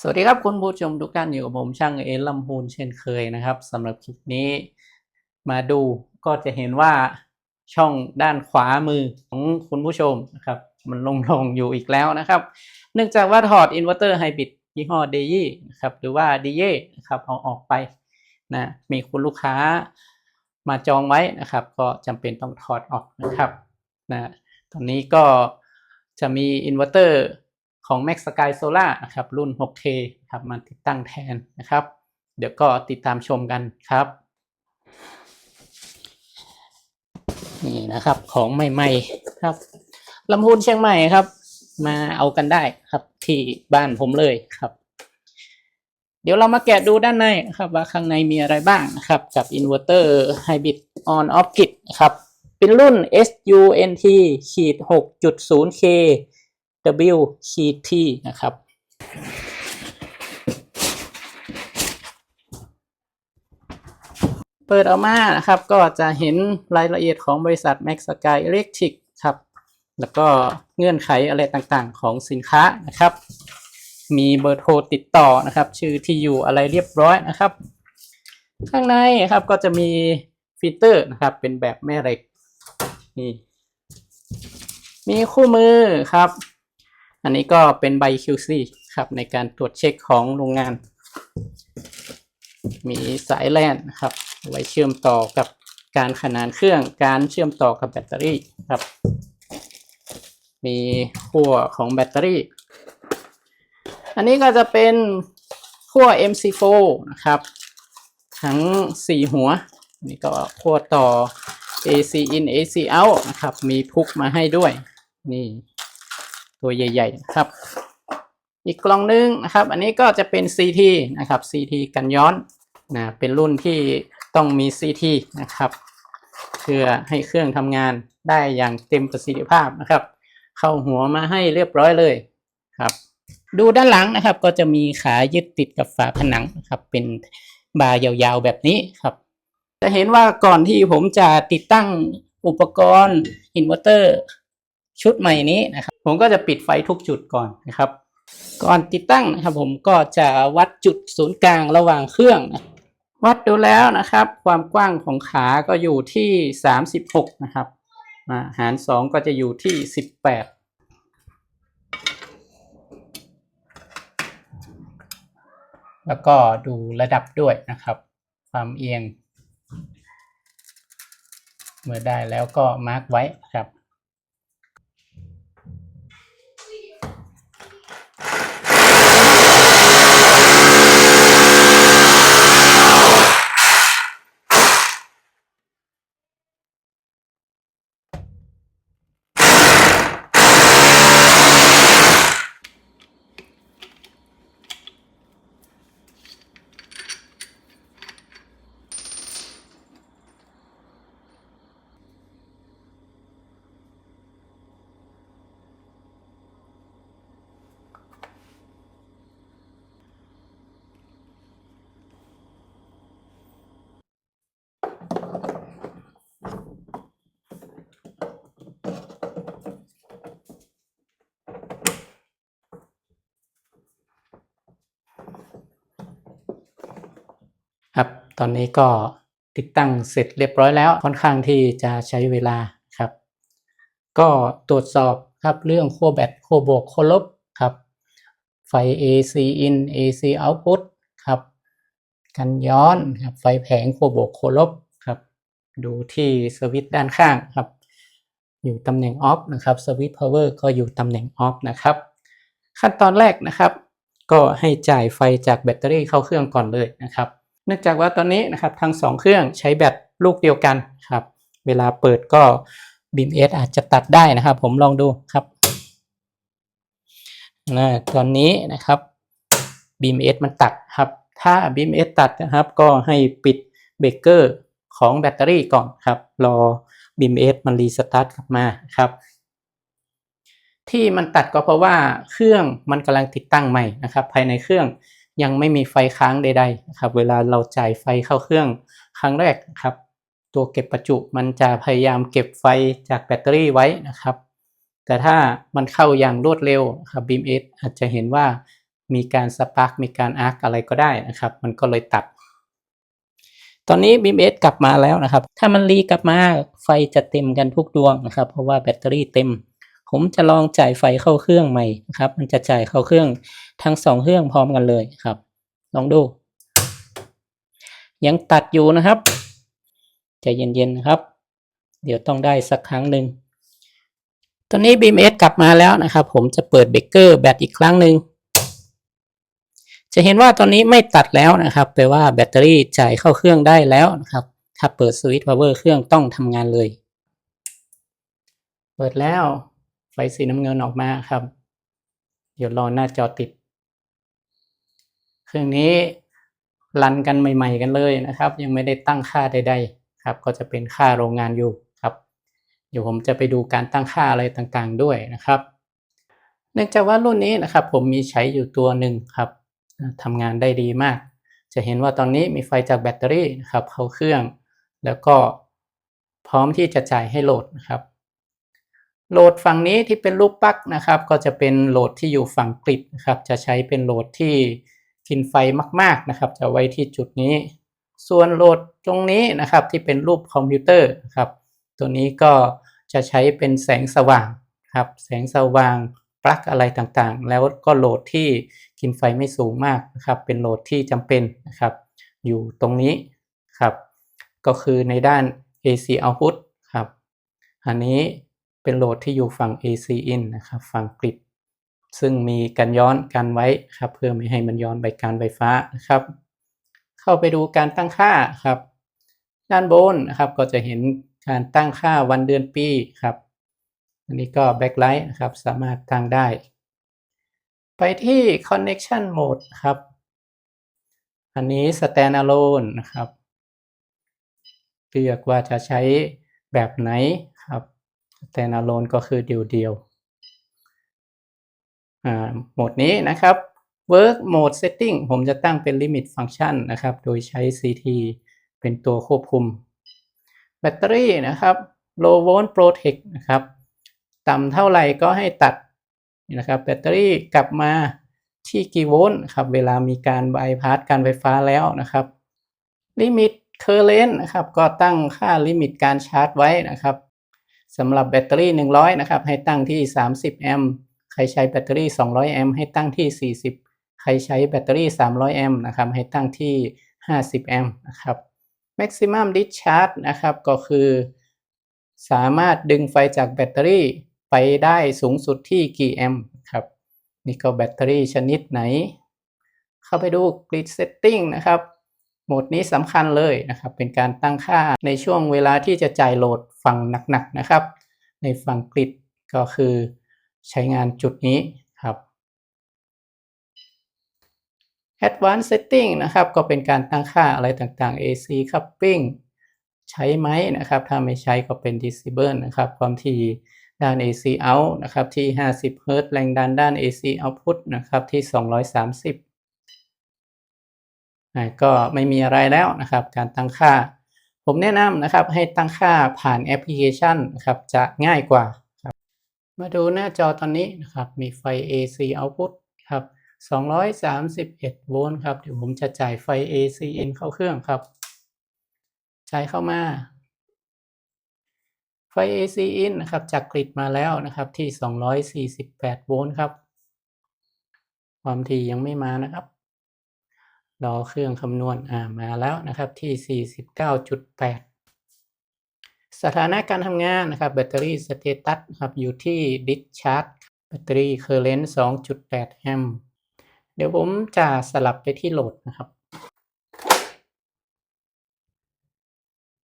สวัสดีครับคุณผู้ชมทุกท่านอยู่กับผมช่างเอลำพูนเช่นเคยนะครับสำหรับคลิปนี้มาดูก็จะเห็นว่าช่องด้านขวามือของคุณผู้ชมนะครับมันลงลงอยู่อีกแล้วนะครับ เนื่องจากว่าถอดอินเวอร์เตอร์ไฮบริดยี่ห้อเดยี่นะครับหรือว่าดีเย่นะครับเอาออกไปนะมีคุณลูกค้ามาจองไว้นะครับ ก็จำเป็นต้องถอดออกนะครับนะตอนนี้ก็จะมีอินเวอร์เตอร์ ของ Max Sky Solar นะครับรุ่น 6K ครับมาติดตั้งแทนนะครับ เดี๋ยวก็ติดตามชมกันครับนี่นะครับของใหม่ๆครับลำพูนเชียงใหม่ครับ มาเอากันได้ครับที่บ้านผมเลยครับ เดี๋ยวเรามาแกะดูด้านในครับ ว่าข้างในมีอะไรบ้างนะครับ กับอินเวอร์เตอร์ Hybrid On Off Grid ครับ เป็นรุ่น SUNT ขีด 6.0K W ขีด T นะครับ เปิดออกมานะครับ ก็จะเห็นรายละเอียดของบริษัท Max Sky Electric ครับ แล้วก็เงื่อนไขอะไรต่างๆ ของสินค้านะครับ มีเบอร์โทรติดต่อนะครับ ชื่อที่อยู่อะไรเรียบร้อยนะครับ ข้างในครับก็จะมีฟิลเตอร์นะครับ เป็นแบบแม่เหล็กนี่มีคู่มือครับ อันนี้ก็เป็นใบ QC ครับในการตรวจเช็คของโรงงาน มีสายแลนครับ ไว้เชื่อมต่อกับการขนานเครื่องการเชื่อมต่อกับแบตเตอรี่ครับ มีขั้วของแบตเตอรี่ อันนี้ก็จะเป็นขั้ว MC4 นะครับ ทั้ง 4 หัว นี่ก็ขั้วต่อ AC in AC out นะครับ มีพุกมาให้ด้วย นี่ ตัวใหญ่ ๆ นะครับ อีกกล่องนึงนะครับ อันนี้ก็จะเป็น CT นะครับ CT กันย้อนนะเป็นรุ่นที่ต้องมี CT นะครับ เพื่อให้เครื่องทำงานได้อย่างเต็มประสิทธิภาพนะครับ เข้าหัวมาให้เรียบร้อยเลยครับ ดูด้านหลังนะครับ ก็จะมีขายึดติดกับฝาผนังนะครับ เป็นบาร์ยาวๆแบบนี้ครับ จะเห็นว่าก่อนที่ผมจะติดตั้งอุปกรณ์อินเวอร์เตอร์ ชุดใหม่นี้นะครับ ผมก็จะปิดไฟทุกจุดก่อนนะครับ ก่อนติดตั้งนะครับ ผมก็จะวัดจุดศูนย์กลางระหว่างเครื่อง วัดดูแล้วนะครับ ความกว้างของขาก็อยู่ที่สามสิบหกนะครับาหารสองก็จะอยู่ที่สิบแปดแล้วก็ดูระดับด้วยนะครับ ความเอียง เมื่อได้แล้วก็มาร์กไว้ครับ ครับ ตอนนี้ก็ติดตั้งเสร็จเรียบร้อยแล้ว ค่อนข้างที่จะใช้เวลาครับ ก็ตรวจสอบครับเรื่องขั้วแบตขั้วบวกขั้วลบครับ ไฟ AC in AC output ครับ กันย้อนครับไฟแผงขั้วบวกขั้วลบครับ ดูที่สวิตช์ด้านข้างครับ อยู่ตำแหน่งออฟนะครับสวิตช์พาวเวอร์ก็อยู่ตำแหน่งออฟนะครับ ขั้นตอนแรกนะครับ ก็ให้จ่ายไฟจากแบตเตอรี่เข้าเครื่องก่อนเลยนะครับ เนื่องจากว่าตอนนี้นะครับทั้งสองเครื่องใช้แบตลูกเดียวกันครับ เวลาเปิดก็ BMS อาจจะตัดได้นะครับ ผมลองดูครับนะตอนนี้นะครับ BMS มันตัดครับ ถ้า BMS ตัดนะครับก็ให้ปิดเบรกเกอร์ของแบตเตอรี่ก่อนครับรอ BMS มันรีสตาร์ทกลับมาครับ ที่มันตัดก็เพราะว่าเครื่องมันกำลังติดตั้งใหม่นะครับ ภายในเครื่อง ยังไม่มีไฟค้างใดๆนะครับเวลาเราจ่ายไฟเข้าเครื่องครั้งแรกครับ ตัวเก็บประจุมันจะพยายามเก็บไฟจากแบตเตอรี่ไว้นะครับ แต่ถ้ามันเข้าอย่างรวดเร็วครับ BMS ออาจจะเห็นว่ามีการสปาร์กมีการอาร์กอะไรก็ได้นะครับ มันก็เลยตัด ตอนนี้ BMS กลับมาแล้วนะครับ ถ้ามันรีกลับมาไฟจะเต็มกันทุกดวงนะครับ เพราะว่าแบตเตอรี่เต็ม ผมจะลองจ่ายไฟเข้าเครื่องใหม่นะครับ มันจะจ่ายเข้าเครื่องทั้งสองเครื่องพร้อมกันเลยครับ ลองดู ยังตัดอยู่นะครับใจเย็นๆนะครับ เดี๋ยวต้องได้สักครั้งหนึ่งตอนนี้ BMS กลับมาแล้วนะครับ ผมจะเปิดเบรกเกอร์แบตอีกครั้งหนึ่งจะเห็นว่าตอนนี้ไม่ตัดแล้วนะครับแปลว่าแบตเตอรี่จ่ายเข้าเครื่องได้แล้วนะครับ ถ้าเปิดสวิตช์พาวเวอร์เครื่องต้องทำงานเลย เปิดแล้ว ไฟสีน้ำเงินออกมาครับ เดี๋ยวรอหน้าจอติด เครื่องนี้รันกันใหม่ ๆ กันเลยนะครับ ยังไม่ได้ตั้งค่าใด ๆ ครับ ก็จะเป็นค่าโรงงานอยู่ครับ เดี๋ยวผมจะไปดูการตั้งค่าอะไรต่างๆด้วยนะครับ เนื่องจากว่ารุ่นนี้นะครับ ผมมีใช้อยู่ตัวหนึ่งครับทำงานได้ดีมาก จะเห็นว่าตอนนี้มีไฟจากแบตเตอรี่นะครับเข้าเครื่อง แล้วก็พร้อมที่จะจ่ายให้โหลดนะครับ โหลดฝั่งนี้ที่เป็นรูปปลั๊กนะครับ ก็จะเป็นโหลดที่อยู่ฝั่งกริดนะครับ จะใช้เป็นโหลดที่กินไฟมาก ๆนะครับ จะไว้ที่จุดนี้ ส่วนโหลดตรงนี้นะครับที่เป็นรูปคอมพิวเตอร์ครับตัวนี้ก็จะใช้เป็นแสงสว่างครับแสงสว่างปลั๊กอะไรต่างๆ แล้วก็โหลดที่กินไฟไม่สูงมากนะครับเป็นโหลดที่จำเป็นนะครับ อยู่ตรงนี้ครับก็คือในด้าน AC output ครับอันนี้ เป็นโหลดที่อยู่ฝั่ง AC in นะครับฝั่งกริดซึ่งมีกันย้อนกันไว้ครับ เพื่อไม่ให้มันย้อนไปการไฟฟ้านะครับ เข้าไปดูการตั้งค่าครับ ด้านบนนะครับก็จะเห็นการตั้งค่าวันเดือนปีครับอันนี้ก็ backlight นะครับสามารถตั้งได้ ไปที่ connection mode ครับ อันนี้ standalone นะครับเลือกว่าจะใช้แบบไหนครับ standalone ก็คือเดียวๆโหมดนี้นะครับ work mode setting ผมจะตั้งเป็น limit function นะครับ โดยใช้ CT เป็นตัวควบคุม แบตเตอรี่นะครับ low volt protect นะครับ ต่ำเท่าไหร่ก็ให้ตัดนะครับ แบตเตอรี่กลับมาที่กี่โวลต์ครับ เวลามีการบายพาสการไฟฟ้าแล้วนะครับ limit current นะครับ ก็ตั้งค่าลิมิตการชาร์จไว้นะครับ สำหรับแบตเตอรี่ 100 นะครับ ให้ตั้งที่ 30 แอมป์ ใครใช้แบตเตอรี่ 200 แอมป์ ให้ตั้งที่ 40 ใครใช้แบตเตอรี่ 300 แอมป์ นะครับ ให้ตั้งที่ 50 แอมป์ นะครับ maximum discharge นะครับ ก็คือ สามารถดึงไฟจากแบตเตอรี่ไปได้สูงสุดที่กี่แอมป์ ครับ นี่ก็แบตเตอรี่ชนิดไหน เข้าไปดู grid setting นะครับ โหมดนี้สำคัญเลยนะครับ เป็นการตั้งค่าในช่วงเวลาที่จะจ่ายโหลด ฝั่งหนักๆนะครับ ในฝั่งกริดก็คือใช้งานจุดนี้ครับ Advanced Setting นะครับก็เป็นการตั้งค่าอะไรต่างๆ AC Coupling ใช้ไหมนะครับ ถ้าไม่ใช้ก็เป็น Disable นะครับ ความถี่ด้าน AC out นะครับที่ 50 Hz แรงดันด้าน AC output นะครับที่ 230ก็ไม่มีอะไรแล้วนะครับ การตั้งค่า ผมแนะนำนะครับให้ตั้งค่าผ่านแอปพลิเคชันนะครับจะง่ายกว่าครับมาดูหน้าจอตอนนี้นะครับมีไฟ AC output ครับ231 โวลต์ครับเดี๋ยวผมจะจ่ายไฟ AC in เข้าเครื่องครับ จ่ายเข้ามา ไฟ AC in นะครับจากกริดมาแล้วนะครับที่ 248 โวลต์ครับ ความถี่ยังไม่มานะครับ รอเครื่องคำนวณอ่ามาแล้วนะครับที่ 49.8 สถานะการทำงานนะครับแบตเตอรี่สเตตัสครับอยู่ที่ discharge แบตเตอรี่ current 2.8 แอมป์เดี๋ยวผมจะสลับไปที่โหลดนะครับ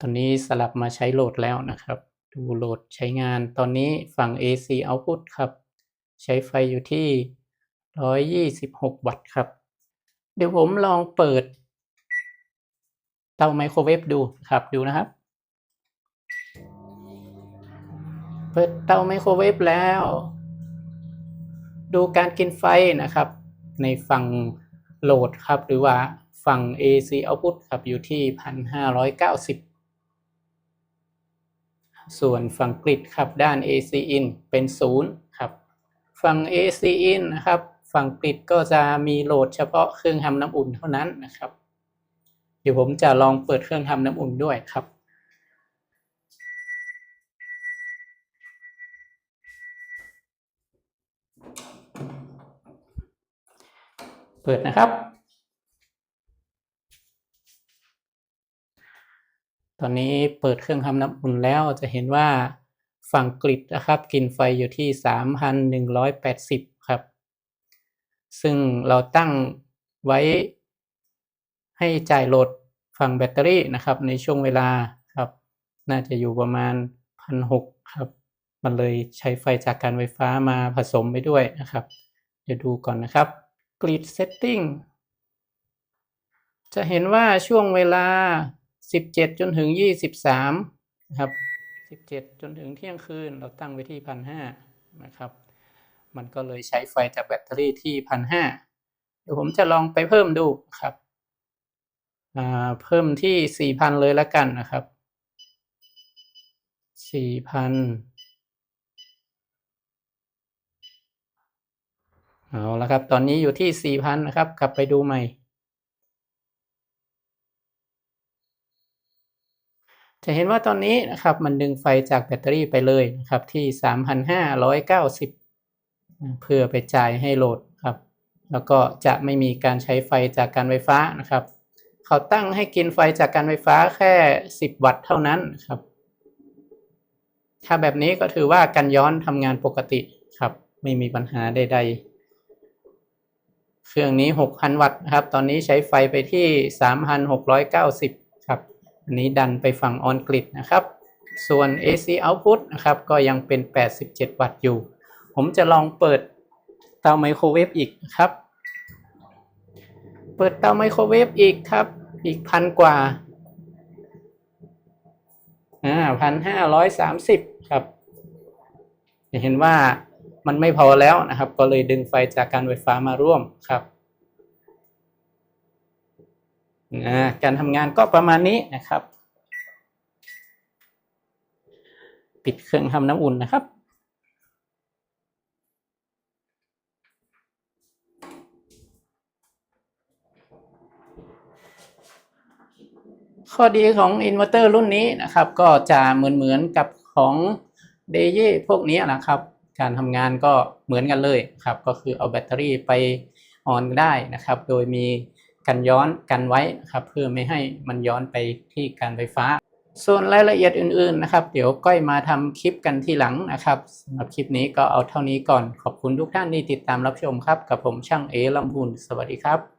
ตอนนี้สลับมาใช้โหลดแล้วนะครับ ดูโหลดใช้งานตอนนี้ฝั่ง AC output ครับ ใช้ไฟอยู่ที่ 126 วัตต์ครับ เดี๋ยวผมลองเปิด เตาไมโครเวฟดูครับดูนะครับ เปิดเตาไมโครเวฟแล้ว ดูการกินไฟนะครับ ในฝั่งโหลดครับ หรือว่าฝั่ง AC output ครับอยู่ที่1,590ส่วนฝั่งกริดครับด้าน AC in เป็น0ครับ ฝั่ง AC in นะครับ ฝั่งกริดก็จะมีโหลดเฉพาะเครื่องทำน้ำอุ่นเท่านั้นนะครับ เดี๋ยวผมจะลองเปิดเครื่องทำน้ำอุ่นด้วยครับเปิดนะครับ ตอนนี้เปิดเครื่องทำน้ำอุ่นแล้วจะเห็นว่าฝั่งกริดนะครับ กินไฟอยู่ที่ 3,180 ครับ ซึ่งเราตั้งไว้ให้จ่ายโหลดฝั่งแบตเตอรี่นะครับ ในช่วงเวลาครับ น่าจะอยู่ประมาณ1,600ครับ มันเลยใช้ไฟจากการไฟฟ้ามาผสมไปด้วยนะครับ เดี๋ยวดูก่อนนะครับ grid setting จะเห็นว่าช่วงเวลา 17 จนถึง 23 นะครับ 17 จนถึงเที่ยงคืนเราตั้งไว้ที่ 1,500 นะครับ มันก็เลยใช้ไฟจากแบตเตอรี่ที่1,500เดี๋ยวผมจะลองไปเพิ่มดูครับอ่าเพิ่มที่4,000เลยแล้วกันนะครับ4,000เอาละครับ ตอนนี้อยู่ที่4,000นนะครับ กลับไปดูใหม่ จะเห็นว่าตอนนี้นะครับ มันดึงไฟจากแบตเตอรี่ไปเลยนะครับ ที่3,590เก้าสิบ เพื่อไปจ่ายให้โหลดครับ แล้วก็จะไม่มีการใช้ไฟจากการไฟฟ้านะครับ เขาตั้งให้กินไฟจากการไฟฟ้าแค่ 10 วัตต์เท่านั้นครับ ถ้าแบบนี้ก็ถือว่ากันย้อนทำงานปกติครับ ไม่มีปัญหาใด ๆเครื่องนี้ 6,000 วัตต์นะครับ ตอนนี้ใช้ไฟไปที่ 3,690 ครับ อันนี้ดันไปฝั่งออนกริดนะครับ ส่วน AC output นะครับ ก็ยังเป็น 87 วัตต์อยู่ ผมจะลองเปิดเตาไมโครเวฟอีกครับ เปิดเตาไมโครเวฟอีกครับ อีกพันกว่าอ่าพันห้าร้อยสามสิบครับจะเห็นว่ามันไม่พอแล้วนะครับ ก็เลยดึงไฟจากการไฟฟ้ามาร่วมครับอ่าการทำงานก็ประมาณนี้นะครับ ปิดเครื่องทำน้ำอุ่นนะครับ ข้อดีของอินเวอร์เตอร์รุ่นนี้นะครับ ก็จะเหมือนเหมือนกับของเดเย่พวกนี้นะครับ การทำงานก็เหมือนกันเลยครับ ก็คือเอาแบตเตอรี่ไปออนได้นะครับ โดยมีกันย้อนกันไว้นะครับเพื่อไม่ให้มันย้อนไปที่การไฟฟ้า ส่วนรายละเอียดอื่นๆนะครับ เดี๋ยวก้อยมาทำคลิปกันทีหลังนะครับสำหรับคลิปนี้ก็เอาเท่านี้ก่อนขอบคุณทุกท่านที่ติดตามรับชมครับ กับผมช่างเอลำพูนสวัสดีครับ